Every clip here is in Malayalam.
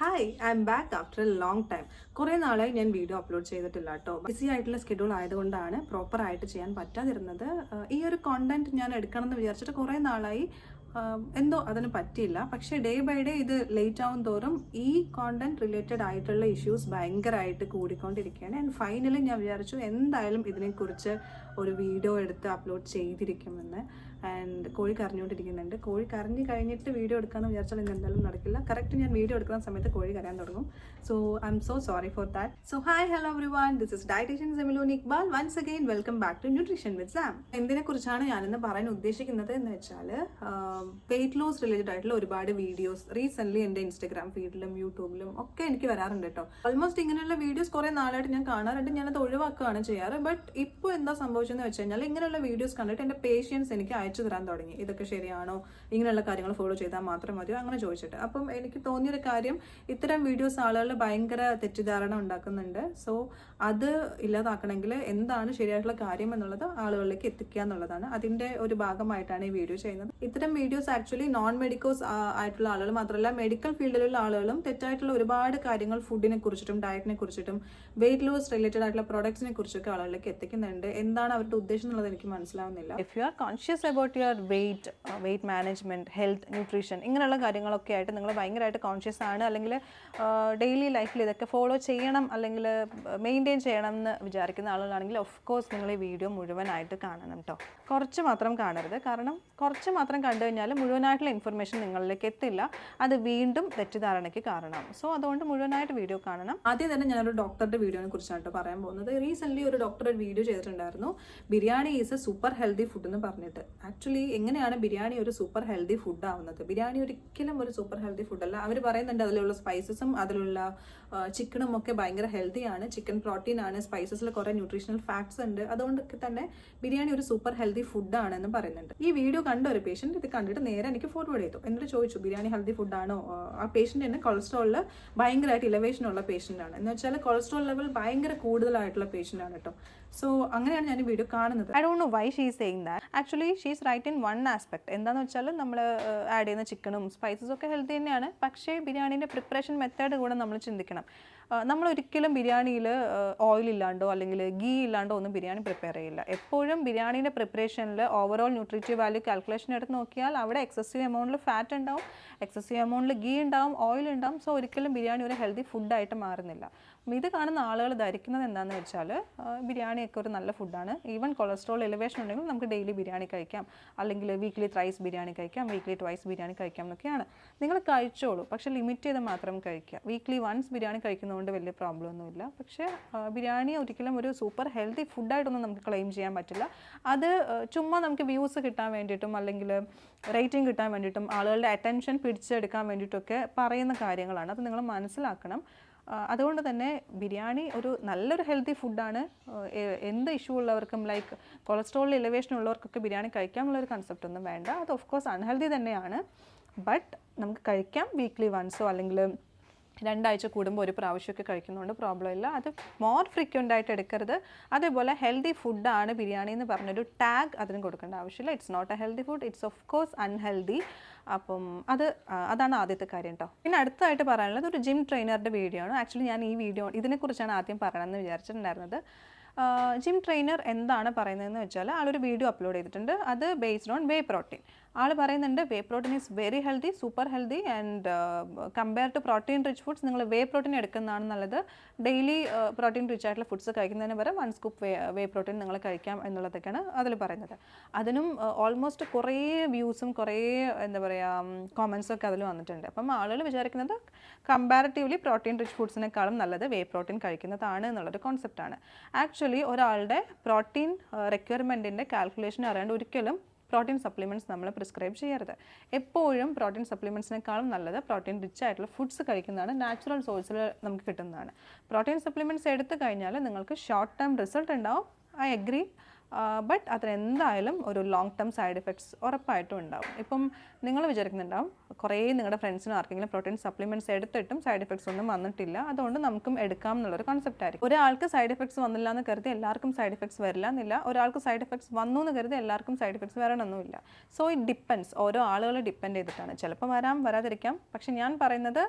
Hi I'm back after a long time കുറേ നാളായി ഞാൻ വീഡിയോ അപ്ലോഡ് ചെയ്തിട്ടില്ല കേട്ടോ ബിസി ആയിട്ടുള്ള സ്കെഡ്യൂൾ ആയതുകൊണ്ടാണ് പ്രോപ്പർ ആയിട്ട് ചെയ്യാൻ പറ്റാതിരുന്നത്. ഈ ഒരു കോണ്ടന്റ് ഞാൻ എടുക്കണം എന്ന് വിചാരിച്ചിട്ട് കുറേ നാളായി എന്തോ അതിന് പറ്റിയില്ല. പക്ഷേ ഡേ ബൈ ഡേ ഇത് ലേറ്റ് ആവും തോറും ഈ കോണ്ടന്റ് റിലേറ്റഡ് ആയിട്ടുള്ള ഇഷ്യൂസ് ഭയങ്കരമായിട്ട് കൂടിക്കൊണ്ടിരിക്കുകയാണ്. ആൻഡ് ഫൈനലി ഞാൻ വിചാരിച്ചു എന്തായാലും ഇതിനെക്കുറിച്ച് ഒരു വീഡിയോ എടുത്ത് അപ്ലോഡ് ചെയ്തിരിക്കുമെന്ന്. ആൻഡ് കോഴി കരഞ്ഞുകൊണ്ടിരിക്കുന്നുണ്ട്. കോഴി കരഞ്ഞ് കഴിഞ്ഞിട്ട് വീഡിയോ എടുക്കാമെന്ന് വിചാരിച്ചാൽ ഇന്ന് എന്തായാലും നടക്കില്ല. കറക്റ്റ് ഞാൻ വീഡിയോ എടുക്കുന്ന സമയത്ത് കോഴി കരയാൻ തുടങ്ങും. So I'm so sorry for that so hi hello everyone this is dietitian Semilon Iqbal once again welcome back to nutrition with Sam എന്തിനെ കുറിച്ചാണ് ഞാനിന്ന് പറയാൻ ഉദ്ദേശിക്കുന്നത് എന്ന് വെച്ചാൽ വെയിറ്റ് ലോസ് റിലേറ്റഡ് ആയിട്ടുള്ള ഒരുപാട് വീഡിയോസ് റീസെന്റ് എന്റെ ഇൻസ്റ്റാഗ്രാം ഫീഡിലും യൂട്യൂബിലും ഒക്കെ എനിക്ക് വരാറുണ്ട് കേട്ടോ. ഓൾമോസ്റ്റ് ഇങ്ങനെയുള്ള വീഡിയോസ് കുറേ നാളായിട്ട് ഞാൻ കാണാറുണ്ട്. ഞാനത് ഒഴിവാക്കുകയാണ് ചെയ്യാറ്. ബട്ട് ഇപ്പോൾ എന്താ സംഭവിച്ചതെന്ന് വെച്ച് കഴിഞ്ഞാൽ ഇങ്ങനെയുള്ള വീഡിയോസ് കണ്ടിട്ട് എന്റെ പേഷ്യൻസ് എനിക്ക് അയച്ചു തരാൻ തുടങ്ങി. ഇതൊക്കെ ശരിയാണോ? ഇങ്ങനെയുള്ള കാര്യങ്ങൾ ഫോളോ ചെയ്താൽ മാത്രം മതിയോ? അങ്ങനെ ചോദിച്ചിട്ട്. അപ്പം എനിക്ക് തോന്നിയൊരു കാര്യം ഇത്തരം വീഡിയോസ് ആളുകളിൽ ഭയങ്കര തെറ്റിദ്ധാരണ ഉണ്ടാക്കുന്നുണ്ട്. സോ അത് ഇല്ലാതാക്കണമെങ്കിൽ എന്താണ് ശരിയായിട്ടുള്ള കാര്യം എന്നുള്ളത് ആളുകളിലേക്ക് എത്തിക്കുക എന്നുള്ളതാണ്. അതിന്റെ ഒരു ഭാഗമായിട്ടാണ് ഈ വീഡിയോ ചെയ്യുന്നത്. ഇത്തരം വീഡിയോസ് ആക്ച്വലി നോൺ മെഡിക്കോസ് ആയിട്ടുള്ള ആളുകൾ മാത്രമല്ല മെഡിക്കൽ ഫീൽഡിലുള്ള ആളുകളും തെറ്റായിട്ടുള്ള ഒരുപാട് കാര്യങ്ങൾ ഫുഡിനെ കുറിച്ചിട്ടും ഡയറ്റിനെ കുറിച്ചിട്ടും വെയിറ്റ് ലോസ് റിലേറ്റഡ് ആയിട്ടുള്ള പ്രോഡക്ട്സിനെ കുറിച്ചൊക്കെ ആളുകളിലേക്ക് എത്തിക്കുന്നുണ്ട്. എന്താണ് അവരുടെ ഉദ്ദേശം എന്നുള്ളത് എനിക്ക് മനസ്സിലാവുന്നില്ല. If you are conscious your weight weight management health nutrition ഇങ്ങനെയുള്ള കാര്യങ്ങളൊക്കെ ആയിട്ട് നിങ്ങൾ ഭയങ്കരമായിട്ട് കോൺഷ്യസ് ആണ്. അല്ലെങ്കിൽ ഡെയിലി ലൈഫിൽ ഇതൊക്കെ ഫോളോ ചെയ്യണം. അല്ലെങ്കിൽ മെയിന്റെയിൻ ചെയ്യണം എന്ന് വിചാരിക്കുന്ന ആളുകളാണെങ്കിൽ ഓഫ് കോഴ്സ് നിങ്ങൾ ഈ വീഡിയോ മുഴുവനായിട്ട് കാണണം കേട്ടോ കുറച്ച് മാത്രം കാണരുത്. കാരണം കുറച്ച് മാത്രം കണ്ടു കഴിഞ്ഞാൽ മുഴുവനായിട്ടുള്ള ഇൻഫർമേഷൻ നിങ്ങളിലേക്ക് എത്തില്ല. അത് വീണ്ടും തെറ്റിദ്ധാരണയ്ക്ക് കാരണമാകും സോ അതുകൊണ്ട് മുഴുവനായിട്ട് വീഡിയോ കാണണം. ആദ്യം തന്നെ ഞാനൊരു ഡോക്ടറുടെ വീഡിയോനെ കുറിച്ചാണ് പറയാൻ പോകുന്നത്. റീസെന്റ് ഒരു ഡോക്ടർ ഒരു വീഡിയോ ചെയ്തിട്ടുണ്ടായിരുന്നു. Biryani is a super healthy food എന്ന് പറഞ്ഞിട്ട്. ആക്ച്വലി എങ്ങനെയാണ് ബിരിയാണി ഒരു സൂപ്പർ ഹെൽത്തി ഫുഡ് ആവുന്നത്? ബിരിയാണി ഒരിക്കലും ഒരു സൂപ്പർ ഹെൽത്തി ഫുഡല്ല അവർ പറയുന്നുണ്ട് അതിലുള്ള സ്പൈസസും അതിലുള്ള ചിക്കനും ഒക്കെ ഭയങ്കര ഹെൽത്തിയാണ് ചിക്കൻ പ്രോട്ടീൻ ആണ് സ്പൈസസിൽ കുറേ ന്യൂട്രീഷണൽ ഫാക്ട്സ് ഉണ്ട്. അതുകൊണ്ടൊക്കെ തന്നെ ബിരിയാണി ഒരു സൂപ്പർ ഹെൽത്തി ഫുഡ് ആണെന്ന് പറയുന്നുണ്ട്. ഈ വീഡിയോ കണ്ട ഒരു പേഷ്യന്റ് ഇത് കണ്ടിട്ട് നേരെ എനിക്ക് ഫോർവേഡ് ചെയ്തു. എന്നിട്ട് ചോദിച്ചു ബിരിയാണി ഹെൽത്തി ഫുഡാണോ ആ പേഷ്യന്റ് തന്നെ കൊളസ്ട്രോളിൽ ഭയങ്കരമായിട്ട് ഇലവേഷൻ ഉള്ള പേഷ്യന്റ് ആണ്. എന്ന് വെച്ചാൽ കൊളസ്ട്രോൾ ലെവൽ ഭയങ്കര കൂടുതലായിട്ടുള്ള പേഷ്യന്റ് ആണ് കേട്ടോ സോ അങ്ങനെയാണ് ഞാൻ വീഡിയോ കാണുന്നത്. I don't know why she saying that actually she's right in one aspect എന്താണെന്ന് വെച്ചാൽ നമ്മൾ ആഡ് ചെയ്യുന്ന ചിക്കനും സ്പൈസസും ഒക്കെ ഹെൽത്തി തന്നെയാണ്. പക്ഷേ ബിരിയാണീന്റെ പ്രിപ്പറേഷൻ മെത്തേഡ് കൂടെ നമ്മൾ ചിന്തിക്കണം. നമ്മൾ ഒരിക്കലും ബിരിയാണിയിൽ ഓയിൽ ഇല്ലാണ്ടോ അല്ലെങ്കിൽ ഗീ ഇല്ലാണ്ടോ ഒന്നും ബിരിയാണി പ്രിപ്പയർ ചെയ്യില്ല. എപ്പോഴും ബിരിയാണീന്റെ പ്രിപ്പറേഷനിൽ ഓവറോൾ ന്യൂട്രീറ്റീവ് വാല്യൂ കാൽക്കുലേഷൻ എടുത്ത് നോക്കിയാൽ അവിടെ എക്സസീവ് എമൗണ്ടിൽ ഫാറ്റ് ഉണ്ടാവും എക്സസീവ് എമൗണ്ടിൽ ഗീ ഉണ്ടാവും ഓയിൽ ഉണ്ടാവും. സോ ഒരിക്കലും ബിരിയാണി ഒരു ഹെൽത്തി ഫുഡായിട്ട് മാറുന്നില്ല. ഇത് കാണുന്ന ആളുകൾ ധരിക്കുന്നത് എന്താണെന്ന് വെച്ചാൽ ബിരിയാണിയൊക്കെ ഒരു നല്ല ഫുഡാണ് ഈവൻ കൊളസ്ട്രോൾ എലിവേഷൻ ഉണ്ടെങ്കിൽ നമുക്ക് ഡെയിലി ബിരിയാണി കഴിക്കാം. അല്ലെങ്കിൽ വീക്ക്ലി ത്രൈസ് ബിരിയാണി കഴിക്കാം വീക്ക്ലി ട്വൈസ് ബിരിയാണി കഴിക്കാം എന്നൊക്കെയാണ്. നിങ്ങൾ കഴിച്ചോളൂ. പക്ഷേ ലിമിറ്റ് ചെയ്ത് മാത്രം കഴിക്കുക. വീക്ക്ലി വൺസ് ബിരിയാണി കഴിക്കുന്നതുകൊണ്ട് വലിയ പ്രോബ്ലം ഒന്നുമില്ല. പക്ഷേ ബിരിയാണി ഒരിക്കലും ഒരു സൂപ്പർ ഹെൽത്തി ഫുഡായിട്ടൊന്നും നമുക്ക് ക്ലെയിം ചെയ്യാൻ പറ്റില്ല. അത് ചുമ്മാ നമുക്ക് വ്യൂസ് കിട്ടാൻ വേണ്ടിയിട്ടും അല്ലെങ്കിൽ റേറ്റിംഗ് കിട്ടാൻ വേണ്ടിയിട്ടും ആളുകളുടെ അറ്റൻഷൻ പിടിച്ചെടുക്കാൻ വേണ്ടിയിട്ടൊക്കെ പറയുന്ന കാര്യങ്ങളാണ്. അത് നിങ്ങൾ മനസ്സിലാക്കണം. അതുകൊണ്ട് തന്നെ ബിരിയാണി ഒരു നല്ലൊരു ഹെൽത്തി ഫുഡാണ് എന്ത് ഇഷ്യൂ ഉള്ളവർക്കും ലൈക്ക് കൊളസ്ട്രോൾ ഇലവേഷൻ ഉള്ളവർക്കൊക്കെ ബിരിയാണി കഴിക്കാനുള്ള ഒരു കൺസെപ്റ്റ് ഒന്നും വേണ്ട. അത് ഓഫ് കോഴ്സ് അൺഹെൽത്തി തന്നെയാണ്. ബട്ട് നമുക്ക് കഴിക്കാം വീക്ക്ലി വൺസോ അല്ലെങ്കിൽ രണ്ടാഴ്ച കൂടുമ്പോൾ ഒരു പ്രാവശ്യമൊക്കെ കഴിക്കുന്നതുകൊണ്ട് പ്രോബ്ലം ഇല്ല. അത് മോർ ഫ്രീക്വന്റ് ആയിട്ട് എടുക്കരുത്. അതേപോലെ ഹെൽത്തി ഫുഡാണ് ബിരിയാണി എന്ന് പറഞ്ഞൊരു ടാഗ് അതിന് കൊടുക്കേണ്ട ആവശ്യമില്ല. It's not a healthy food it's of course unhealthy അപ്പം അത് അതാണ് ആദ്യത്തെ കാര്യം കേട്ടോ പിന്നെ അടുത്തതായിട്ട് പറയാനുള്ളത് ഒരു ജിം ട്രെയിനറുടെ വീഡിയോ ആണ്. ആക്ച്വലി ഞാൻ ഈ വീഡിയോ ഇതിനെക്കുറിച്ചാണ് ആദ്യം പറയണമെന്ന് വിചാരിച്ചിട്ടുണ്ടായിരുന്നത്. ജിം ട്രെയിനർ എന്താണ് പറയുന്നതെന്ന് വെച്ചാൽ ആളൊരു വീഡിയോ അപ്ലോഡ് ചെയ്തിട്ടുണ്ട്. അത് ബേസ്ഡ് ഓൺ വേ പ്രോട്ടീൻ ആൾ പറയുന്നുണ്ട് whey protein is very healthy super healthy and compare to protein rich foods നിങ്ങൾ വേ പ്രോട്ടീൻ എടുക്കുന്നതാണ് നല്ലത്. ഡെയിലി പ്രോട്ടീൻ റിച്ച് ആയിട്ടുള്ള ഫുഡ്സ് കഴിക്കുന്നതിന് പകരം one scoop whey whey protein നിങ്ങൾ കഴിക്കാം എന്നുള്ളതൊക്കെയാണ് അതിൽ പറയുന്നത്. അതിനും ഓൾമോസ്റ്റ് കുറേ വ്യൂസും കുറേ എന്താ പറയുക കോമൻസൊക്കെ അതിൽ വന്നിട്ടുണ്ട്. അപ്പം ആളുകൾ വിചാരിക്കുന്നത് കമ്പാരിറ്റീവ്ലി പ്രോട്ടീൻ റിച്ച് ഫുഡ്സിനേക്കാളും നല്ലത് വേ പ്രോട്ടീൻ കഴിക്കുന്നതാണ് എന്നുള്ളൊരു കോൺസെപ്റ്റാണ് ആക്ച്വലി ഒരാളുടെ പ്രോട്ടീൻ റിക്വയർമെന്റിന്റെ കാൽക്കുലേഷൻ അറിയാണ്ട് ഒരിക്കലും പ്രോട്ടീൻ സപ്ലിമെന്റ്സ് നമ്മൾ പ്രിസ്ക്രൈബ് ചെയ്യരുത്. എപ്പോഴും പ്രോട്ടീൻ സപ്ലിമെന്റ്സിനേക്കാളും നല്ലത് പ്രോട്ടീൻ റിച്ച് ആയിട്ടുള്ള ഫുഡ്സ് കഴിക്കുന്നതാണ് നാച്ചുറൽ സോഴ്സിൽ നമുക്ക് കിട്ടുന്നതാണ്. പ്രോട്ടീൻ സപ്ലിമെന്റ്സ് എടുത്തു കഴിഞ്ഞാൽ നിങ്ങൾക്ക് ഷോർട്ട് ടേം റിസൾട്ട് ഉണ്ടാവും ഐ അഗ്രി ബട്ട് അതിനെന്തായാലും ഒരു ലോങ് ടേം സൈഡ് എഫക്ട്സ് ഉറപ്പായിട്ടും ഉണ്ടാവും. ഇപ്പം നിങ്ങൾ വിചാരിക്കുന്നുണ്ടാവും കുറേ നിങ്ങളുടെ ഫ്രണ്ട്സിനും ആർക്കെങ്കിലും പ്രോട്ടീൻ സപ്ലിമെന്റ്സ് എടുത്തിട്ടും സൈഡ് എഫക്ട്സ് ഒന്നും വന്നിട്ടില്ല. അതുകൊണ്ട് നമുക്കും എടുക്കാം എന്നുള്ളൊരു കോൺസെപ്റ്റ് ആയിരിക്കും. ഒരാൾക്ക് സൈഡ് എഫക്ട്സ് വന്നില്ല എന്ന് കരുതി എല്ലാവർക്കും സൈഡ് എഫക്ട്സ് വരില്ല എന്നില്ല. ഒരാൾക്ക് സൈഡ് എഫക്ട്സ് വന്നു എന്ന് കരുതി എല്ലാവർക്കും സൈഡ് എഫക്ട്സ് വരണമെന്നില്ല. സോ ഇറ്റ് ഡിപ്പെൻസ് ഓരോ ആളുകളെ ഡിപ്പെൻഡ് ചെയ്തിട്ടാണ്. ചിലപ്പോൾ വരാം വരാതിരിക്കാം. പക്ഷേ ഞാൻ പറയുന്നത്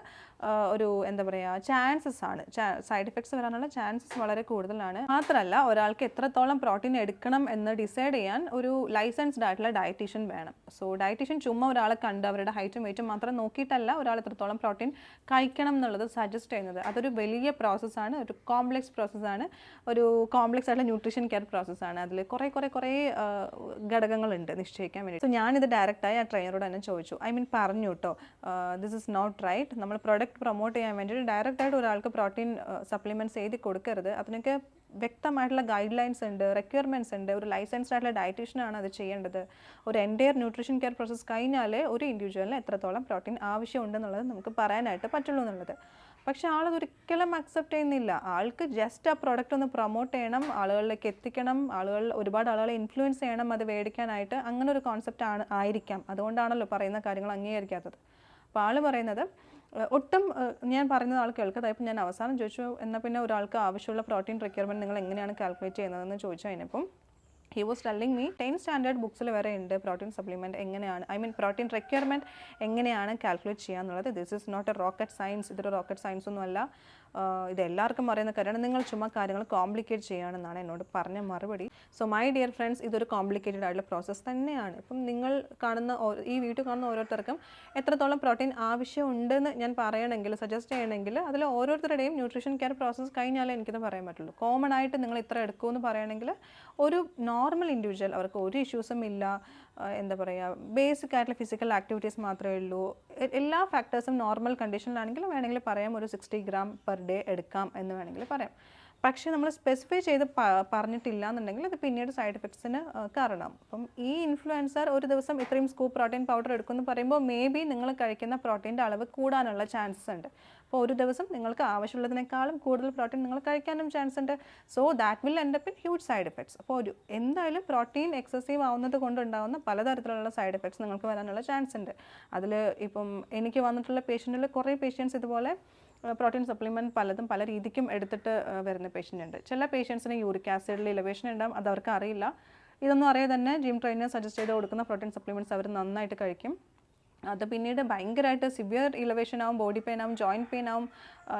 ഒരു എന്താ പറയുക ചാൻസസ് ആണ്. സൈഡ് എഫക്ട്സ് വരാനുള്ള ചാൻസസ് വളരെ കൂടുതലാണ്. മാത്രമല്ല ഒരാൾക്ക് എത്രത്തോളം പ്രോട്ടീൻ എടുക്കണം എന്ന് ഡിസൈഡ് ചെയ്യാൻ ഒരു ലൈസൻസ്ഡ് ആയിട്ടുള്ള ഡയറ്റീഷ്യൻ വേണം. സോ ഡയറ്റീഷ്യൻ ചുമ്മാ ഒരാളെ കണ്ട് അവരുടെ ഹൈറ്റും വെയിറ്റും മാത്രം നോക്കിയിട്ടല്ല ഒരാൾ എത്രത്തോളം പ്രോട്ടീൻ കഴിക്കണം എന്നുള്ളത് സജസ്റ്റ് ചെയ്യുന്നത്. അതൊരു വലിയ പ്രോസസ്സാണ് ഒരു കോംപ്ലെക്സ് പ്രോസസ്സാണ് ഒരു കോംപ്ലെക്സ് ആയിട്ടുള്ള ന്യൂട്രീഷൻ കെയർ പ്രോസസ്സാണ് അതിൽ കുറേ കുറേ കുറേ ഘടകങ്ങളുണ്ട് നിശ്ചയിക്കാൻ വേണ്ടി. സോ ഞാനിത് ഡയറക്റ്റായി ആ ട്രെയിനറോട് തന്നെ ചോദിച്ചു. ഐ മീൻ പറഞ്ഞു കേട്ടോ ദിസ് ഇസ് നോട്ട് റൈറ്റ് നമ്മൾ പ്രൊഡക്റ്റ് പ്രൊമോട്ട് ചെയ്യാൻ വേണ്ടിയിട്ട് ഡയറക്റ്റായിട്ട് ഒരാൾക്ക് പ്രോട്ടീൻ സപ്ലിമെന്റ്സ് എഴുതി കൊടുക്കരുത്. അതിനൊക്കെ വ്യക്തമായിട്ടുള്ള ഗൈഡ് ലൈൻസ് ഉണ്ട് റിക്വയർമെന്റ്സ് ഉണ്ട്. ഒരു ലൈസൻസ്ഡ് ആയിട്ടുള്ള ഡയറ്റീഷ്യനാണ് അത് ചെയ്യേണ്ടത്. ഒരു എന്റയർ ന്യൂട്രീഷൻ കെയർ പ്രോസസ്സ് കഴിഞ്ഞാൽ ഒരു ഇൻഡിവിജ്വലിന് എത്രത്തോളം പ്രോട്ടീൻ ആവശ്യമുണ്ടെന്നുള്ളത് നമുക്ക് പറയാനായിട്ട് പറ്റുള്ളൂ എന്നുള്ളത്. പക്ഷെ ആളത് ഒരിക്കലും അക്സെപ്റ്റ് ചെയ്യുന്നില്ല. ആൾക്ക് ജസ്റ്റ് ആ പ്രോഡക്റ്റ് ഒന്ന് പ്രൊമോട്ട് ചെയ്യണം ആളുകളിലേക്ക് എത്തിക്കണം ആളുകൾ ഒരുപാട് ആളുകളെ ഇൻഫ്ലുവൻസ് ചെയ്യണം അത് മേടിക്കാനായിട്ട് അങ്ങനെ ഒരു കോൺസെപ്റ്റ് ആണ് ആയിരിക്കാം. അതുകൊണ്ടാണല്ലോ പറയുന്ന കാര്യങ്ങൾ അംഗീകരിക്കാത്തത്. അപ്പോൾ ആൾ പറയുന്നത് ഒട്ടും ഞാൻ പറയുന്ന ആൾ കേൾക്കാതായപ്പോൾ ഞാൻ അവസാനം ചോദിച്ചു എന്നാൽ പിന്നെ ഒരാൾക്ക് ആവശ്യമുള്ള പ്രോട്ടീൻ റിക്വയർമെന്റ് നിങ്ങൾ എങ്ങനെയാണ് കാൽക്കുലേറ്റ് ചെയ്യുന്നതെന്ന് ചോദിച്ചു കഴിഞ്ഞപ്പം he was telling me ten standard ബുക്സിൽ വരെ ഉണ്ട് പ്രോട്ടീൻ സപ്ലിമെന്റ് എങ്ങനെയാണ് ഐ മീൻ പ്രോട്ടീൻ റിക്വയർമെന്റ് എങ്ങനെയാണ് കാൽക്കുലേറ്റ് ചെയ്യുക എന്നുള്ളത് this is not a rocket science ഇതൊരു റോക്കറ്റ് സയൻസ് ഒന്നുമല്ല. ഇത് എല്ലാവർക്കും അറിയുന്ന കാര്യമാണ്. നിങ്ങൾ ചുമ്മാ കാര്യങ്ങൾ കോംപ്ലിക്കേറ്റ് ചെയ്യുകയാണെന്നാണ് എന്നോട് പറഞ്ഞ മറുപടി. സോ മൈ ഡിയർ ഫ്രണ്ട്സ് ഇതൊരു കോംപ്ലിക്കേറ്റഡ് ആയിട്ടുള്ള പ്രോസസ്സ് തന്നെയാണ്. ഇപ്പം നിങ്ങൾ കാണുന്ന ഈ വീട്ടിൽ കാണുന്ന ഓരോരുത്തർക്കും എത്രത്തോളം പ്രോട്ടീൻ ആവശ്യമുണ്ടെന്ന് ഞാൻ പറയണമെങ്കിൽ സജസ്റ്റ് ചെയ്യണമെങ്കിൽ അതിൽ ഓരോരുത്തരുടെയും ന്യൂട്രീഷൻ കെയർ പ്രോസസ്സ് കഴിഞ്ഞാലേ എനിക്കത് പറയാൻ പറ്റുള്ളൂ. കോമൺ ആയിട്ട് നിങ്ങൾ ഇത്ര എടുക്കുമെന്ന് പറയുകയാണെങ്കിൽ ഒരു നോർമൽ ഇൻഡിവിജ്വൽ അവർക്ക് ഒരു ഇഷ്യൂസും ഇല്ല. എന്താ പറയുക ബേസിക് ആയിട്ടുള്ള ഫിസിക്കൽ ആക്ടിവിറ്റീസ് മാത്രമേ ഉള്ളൂ. എല്ലാ ഫാക്ടേഴ്സും നോർമൽ കണ്ടീഷനിലാണെങ്കിൽ വേണമെങ്കിൽ പറയാം ഒരു സിക്സ്റ്റി ഗ്രാം പെർ ഡേ എടുക്കാം എന്ന് വേണമെങ്കിൽ പറയാം. പക്ഷേ നമ്മൾ സ്പെസിഫൈ ചെയ്ത് പറഞ്ഞിട്ടില്ല എന്നുണ്ടെങ്കിൽ അത് പിന്നീട് സൈഡ് എഫക്ട്സിന് കാരണം അപ്പം ഈ ഇൻഫ്ലുവൻസർ ഒരു ദിവസം ഇത്രയും സ്കൂപ്പ് പ്രോട്ടീൻ പൗഡർ എടുക്കുമെന്ന് പറയുമ്പോൾ മേ ബി നിങ്ങൾ കഴിക്കുന്ന പ്രോട്ടീന്റെ അളവ് കൂടാനുള്ള ചാൻസസ് ഉണ്ട്. അപ്പോൾ ഒരു ദിവസം നിങ്ങൾക്ക് ആവശ്യമുള്ളതിനേക്കാളും കൂടുതൽ പ്രോട്ടീൻ നിങ്ങൾ കഴിക്കാനും ചാൻസ് ഉണ്ട്. So that will end up in huge side effects അപ്പോൾ ഒരു എന്തായാലും പ്രോട്ടീൻ എക്സസീവ് ആവുന്നത് കൊണ്ടുണ്ടാകുന്ന പലതരത്തിലുള്ള സൈഡ് എഫക്ട്സ് നിങ്ങൾക്ക് വരാനുള്ള ചാൻസ് ഉണ്ട്. അതിൽ ഇപ്പം എനിക്ക് വന്നിട്ടുള്ള പേഷ്യന്റിൽ കുറേ പേഷ്യൻസ് ഇതുപോലെ പ്രോട്ടീൻ സപ്ലിമെന്റ് പലതും പല രീതിക്കും എടുത്തിട്ട് വരുന്ന പേഷ്യന്റ് ഉണ്ട്. ചില പേഷ്യൻസിന് യൂറിക് ആസിഡിൽ ഇലവേഷൻ ഉണ്ടാകും അത് അവർക്ക് അറിയില്ല. ഇതൊന്നും അറിയാതെ തന്നെ ജിം ട്രെയിനർ സജസ്റ്റ് ചെയ്ത് കൊടുക്കുന്ന പ്രോട്ടീൻ സപ്ലിമെന്റ്സ് അവർ നന്നായിട്ട് കഴിക്കും. അത് പിന്നീട് ഭയങ്കരമായിട്ട് സിവിയർ ഇലവേഷൻ ആവും ബോഡി പെയിൻ ആവും ജോയിന്റ് പെയിൻ ആവും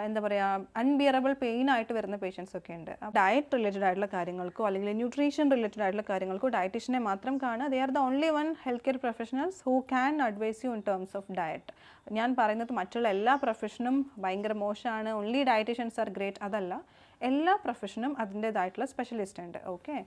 എന്താ പറയുക അൺബിയറബിൾ പെയിൻ ആയിട്ട് വരുന്ന പേഷ്യൻസ് ഒക്കെ ഉണ്ട്. ഡയറ്റ് റിലേറ്റഡ് ആയിട്ടുള്ള കാര്യങ്ങൾക്കോ അല്ലെങ്കിൽ ന്യൂട്രീഷൻ റിലേറ്റഡ് ആയിട്ടുള്ള കാര്യങ്ങൾക്കോ ഡയറ്റീഷ്യനെ മാത്രം കാണുക. They are the only one health care professionals who can advise you in terms of diet ഞാൻ പറയുന്നത് മറ്റുള്ള എല്ലാ പ്രൊഫഷനും ഭയങ്കര മോശമാണ്. ഓൺലി ഡയറ്റീഷ്യൻസ് ആർ ഗ്രേറ്റ് അതല്ല എല്ലാ പ്രൊഫഷനും അതിന്റേതായിട്ടുള്ള സ്പെഷ്യലിസ്റ്റ് ഉണ്ട്. ഓക്കെ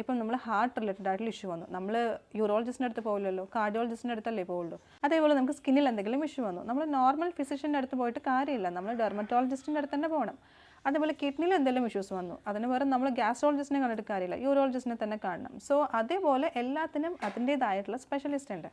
ഇപ്പം നമ്മൾ ഹാർട്ട് റിലേറ്റഡ് ആയിട്ടുള്ള ഇഷ്യൂ വന്നു. നമ്മൾ യൂറോളജിസ്റ്റിന്റെ അടുത്ത് പോകില്ലല്ലോ കാർഡിയോളജിസ്റ്റിന്റെ അടുത്തല്ലേ പോകുള്ളൂ അതേപോലെ നമുക്ക് സ്കിന്നിൽ എന്തെങ്കിലും ഇഷ്യൂ വന്നു. നമ്മൾ നോർമൽ ഫിസിഷ്യന്റെ അടുത്ത് പോയിട്ട് കാര്യമില്ല. നമ്മൾ ഡെർമറ്റോളജിസ്റ്റിന്റെ അടുത്ത് തന്നെ പോകണം. അതേപോലെ കിഡ്നിയിൽ എന്തെങ്കിലും ഇഷ്യൂസ് വന്നു. അതിന് വേറെ നമ്മൾ ഗ്യാസ്ട്രോളജിസ്റ്റിനെ കണ്ടിട്ട് കാര്യമില്ല. യൂറോളജിസ്റ്റിനെ തന്നെ കാണണം. സോ അതേപോലെ എല്ലാത്തിനും അതിന്റേതായിട്ടുള്ള സ്പെഷ്യലിസ്റ്റ് ഉണ്ട്.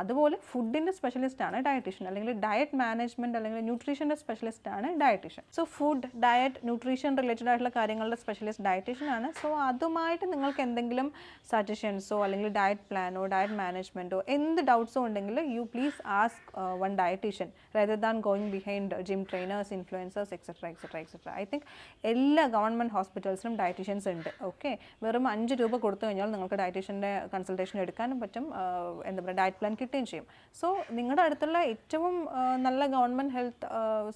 അതുപോലെ ഫുഡിന്റെ സ്പെഷ്യലിസ്റ്റാണ് ഡയറ്റീഷ്യൻ അല്ലെങ്കിൽ ഡയറ്റ് മാനേജ്മെന്റ് അല്ലെങ്കിൽ ന്യൂട്രീഷന്റെ സ്പെഷ്യലിസ്റ്റാണ് dietitian so food diet nutrition related ആയിട്ടുള്ള കാര്യങ്ങളുടെ സ്പെഷ്യലിസ്റ്റ് ഡയറ്റീഷ്യൻ ആണ്. സോ അതുമായിട്ട് നിങ്ങൾക്ക് എന്തെങ്കിലും സജഷൻസോ അല്ലെങ്കിൽ ഡയറ്റ് പ്ലാനോ ഡയറ്റ് മാനേജ്മെന്റോ എന്ത് ഡൗട്ട്സോ ഉണ്ടെങ്കിൽ you please ask one dietitian rather than going behind gym trainers influencers etcetera etcetera etcetera I think എല്ലാ ഗവൺമെന്റ് ഹോസ്പിറ്റൽസിലും ഡയറ്റീഷ്യൻസ് ഉണ്ട്. ഓക്കെ വെറും അഞ്ച് രൂപ കൊടുത്തു കഴിഞ്ഞാൽ നിങ്ങൾക്ക് ഡയറ്റീഷ്യന്റെ കൺസൾട്ടേഷൻ എടുക്കാനും പറ്റും. ആ, എന്താ പറയുക ഡയറ്റ് പ്ലാൻ കിട്ടുകയും ചെയ്യും. സോ നിങ്ങളുടെ അടുത്തുള്ള ഏറ്റവും നല്ല ഗവൺമെന്റ് ഹെൽത്ത്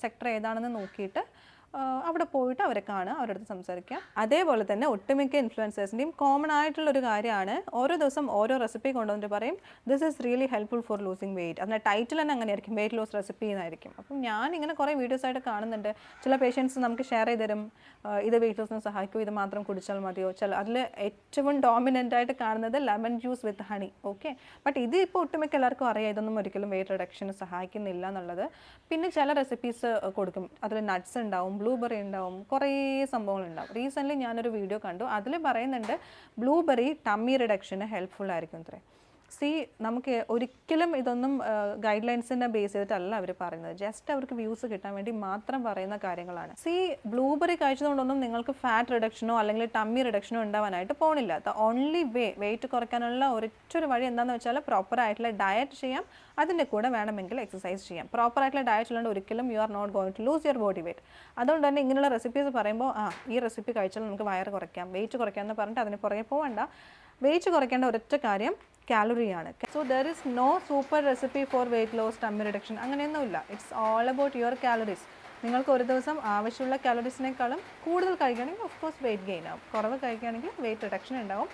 സെക്ടർ ഏതാണെന്ന് നോക്കിയിട്ട് അവിടെ പോയിട്ട് അവരെ കാണുക അവരുടെ അടുത്ത് സംസാരിക്കുക. അതേപോലെ തന്നെ ഒട്ടുമിക്ക ഇൻഫ്ലുവൻസേഴ്സിന്റെയും കോമൺ ആയിട്ടുള്ള ഒരു കാര്യമാണ് ഓരോ ദിവസം ഓരോ റെസിപ്പി കൊണ്ടുവന്നിട്ട് പറയും this is really helpful for losing weight അതിന്റെ ടൈറ്റിൽ തന്നെ അങ്ങനെയായിരിക്കും വെയിറ്റ് ലോസ് റെസിപ്പി എന്നായിരിക്കും. അപ്പം ഞാൻ ഇങ്ങനെ കുറേ വീഡിയോസ് ആയിട്ട് കാണുന്നുണ്ട്. ചില പേഷ്യൻസ് നമുക്ക് ഷെയർ ചെയ്ത് തരും ഇത് വെയിറ്റ് ലോസിന് സഹായിക്കും ഇത് മാത്രം കുടിച്ചാൽ മതിയോ? ചില അതിൽ ഏറ്റവും ഡോമിനന്റ് ആയിട്ട് കാണുന്നത് lemon juice with honey okay but ഇത് ഇപ്പോൾ ഒട്ടുമിക്ക എല്ലാവർക്കും അറിയാം ഇതൊന്നും ഒരിക്കലും വെയിറ്റ് റിഡക്ഷന് സഹായിക്കുന്നില്ല എന്നുള്ളത്. പിന്നെ ചില റെസിപ്പീസ് കൊടുക്കും. അതിൽ നട്ട്സ് ഉണ്ടാവും ബ്ലൂബെറി ഉണ്ടാവും. കുറേ സംഭവങ്ങൾ ഉണ്ടാവും റീസെന്റ്ലി ഞാനൊരു വീഡിയോ കണ്ടു. അതിൽ പറയുന്നുണ്ട് ബ്ലൂബെറി ടമ്മി റിഡക്ഷന് ഹെൽപ്ഫുൾ ആയിരിക്കും അത്രേ സി നമുക്ക് ഒരിക്കലും ഇതൊന്നും ഗൈഡ് ലൈൻസിനെ ബേസ് ചെയ്തിട്ടല്ല അവർ പറയുന്നത്. ജസ്റ്റ് അവർക്ക് വ്യൂസ് കിട്ടാൻ വേണ്ടി മാത്രം പറയുന്ന കാര്യങ്ങളാണ്. സി ബ്ലൂബെറി കഴിച്ചതുകൊണ്ടൊന്നും നിങ്ങൾക്ക് ഫാറ്റ് റിഡക്ഷനോ അല്ലെങ്കിൽ ടമ്മി റിഡക്ഷനോ ഉണ്ടാവാനായിട്ട് പോണില്ല. ദ ഓൺലി വേ വെയിറ്റ് കുറയ്ക്കാനുള്ള ഒരൊറ്റൊരു വഴി എന്താണെന്ന് വെച്ചാൽ പ്രോപ്പർ ആയിട്ടുള്ള ഡയറ്റ് ചെയ്യാം. അതിന്റെ കൂടെ വേണമെങ്കിൽ എക്സസൈസ് ചെയ്യാം. പ്രോപ്പർ ആയിട്ടുള്ള ഡയറ്റ് ഉള്ളത് ഒരിക്കലും you are not going to lose your body weight അതുകൊണ്ട് തന്നെ ഇങ്ങനെയുള്ള റെസിപ്പീസ് പറയുമ്പോൾ ആ ഈ റെസിപ്പി കഴിച്ചാൽ നമുക്ക് വയറ് കുറയ്ക്കാം. വെയിറ്റ് കുറയ്ക്കാം എന്ന് പറഞ്ഞിട്ട് അതിന് പുറകെ പോകണ്ട വെയിറ്റ് കുറയ്ക്കേണ്ട ഒരൊറ്റ കാര്യം കാലറിയാണ് so there is no super recipe for weight loss tummy reduction അങ്ങനെയൊന്നുമില്ല. It's all about your calories നിങ്ങൾക്ക് ഒരു ദിവസം ആവശ്യമുള്ള കാലറീസിനേക്കാളും കൂടുതൽ കഴിക്കുകയാണെങ്കിൽ ഓഫ് കോഴ്സ് വെയിറ്റ് ഗെയിൻ ആവും. കുറവ് കഴിക്കുകയാണെങ്കിൽ വെയിറ്റ് റിഡക്ഷൻ ഉണ്ടാവും.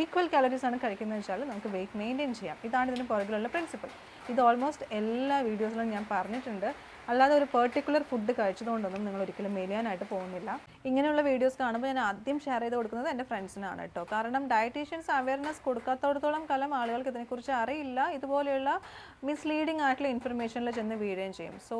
ഈക്വൽ കാലറീസ് ആണ് കഴിക്കുന്നത് വെച്ചാൽ നമുക്ക് വെയിറ്റ് മെയിന്റെയിൻ ചെയ്യാം. ഇതാണ് ഇതിന് പുറകിലുള്ള പ്രിൻസിപ്പിൾ ഇത് ഓൾമോസ്റ്റ് എല്ലാ വീഡിയോസിലും ഞാൻ പറഞ്ഞിട്ടുണ്ട്. അല്ലാതെ ഒരു പെർട്ടിക്കുലർ ഫുഡ് കഴിച്ചതുകൊണ്ടൊന്നും നിങ്ങൾ ഒരിക്കലും മെലിയാനായിട്ട് പോകുന്നില്ല. ഇങ്ങനെയുള്ള വീഡിയോസ് കാണുമ്പോൾ ഞാൻ ആദ്യം ഷെയർ ചെയ്ത് കൊടുക്കുന്നത് എന്റെ ഫ്രണ്ട്സിനാണ് കേട്ടോ കാരണം ഡയറ്റീഷ്യൻസ് അവയർനെസ് കൊടുക്കാത്തടത്തോളം കാലം ആളുകൾക്ക് ഇതിനെക്കുറിച്ച് അറിയില്ല. ഇതുപോലെയുള്ള മിസ്ലീഡിംഗ് ആയിട്ടുള്ള ഇൻഫർമേഷനിൽ ചെന്ന് വീഴുകയും ചെയ്യും. സോ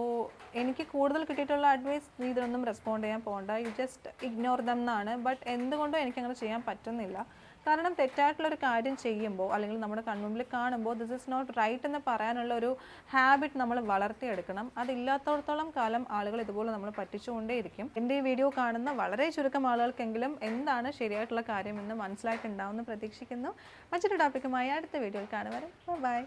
എനിക്ക് കൂടുതൽ കിട്ടിയിട്ടുള്ള അഡ്വൈസ് നീ ഇതിനൊന്നും റെസ്പോണ്ട് ചെയ്യാൻ പോകണ്ട യു ജസ്റ്റ് ഇഗ്നോർ ദം എന്നാണ് ബട്ട് എന്തുകൊണ്ടും എനിക്കങ്ങനെ ചെയ്യാൻ പറ്റുന്നില്ല. കാരണം തെറ്റായിട്ടുള്ള ഒരു കാര്യം ചെയ്യുമ്പോൾ അല്ലെങ്കിൽ നമ്മുടെ കൺമുമ്പിൽ കാണുമ്പോൾ ദിസ് ഇസ് നോട്ട് റൈറ്റ് എന്ന് പറയാനുള്ള ഒരു ഹാബിറ്റ് നമ്മൾ വളർത്തിയെടുക്കണം. അതില്ലാത്തടത്തോളം കാലം ആളുകൾ ഇതുപോലെ നമ്മൾ പറ്റിച്ചുകൊണ്ടേയിരിക്കും. എന്റെ ഈ വീഡിയോ കാണുന്ന വളരെ ചുരുക്കം ആളുകൾക്കെങ്കിലും എന്താണ് ശരിയായിട്ടുള്ള കാര്യമെന്ന് മനസ്സിലായിട്ടുണ്ടാവുമെന്ന് പ്രതീക്ഷിക്കുന്നു. മറ്റൊരു ടോപ്പിക്കുമായി അടുത്ത വീഡിയോയിൽ കാണുവരെ ബൈ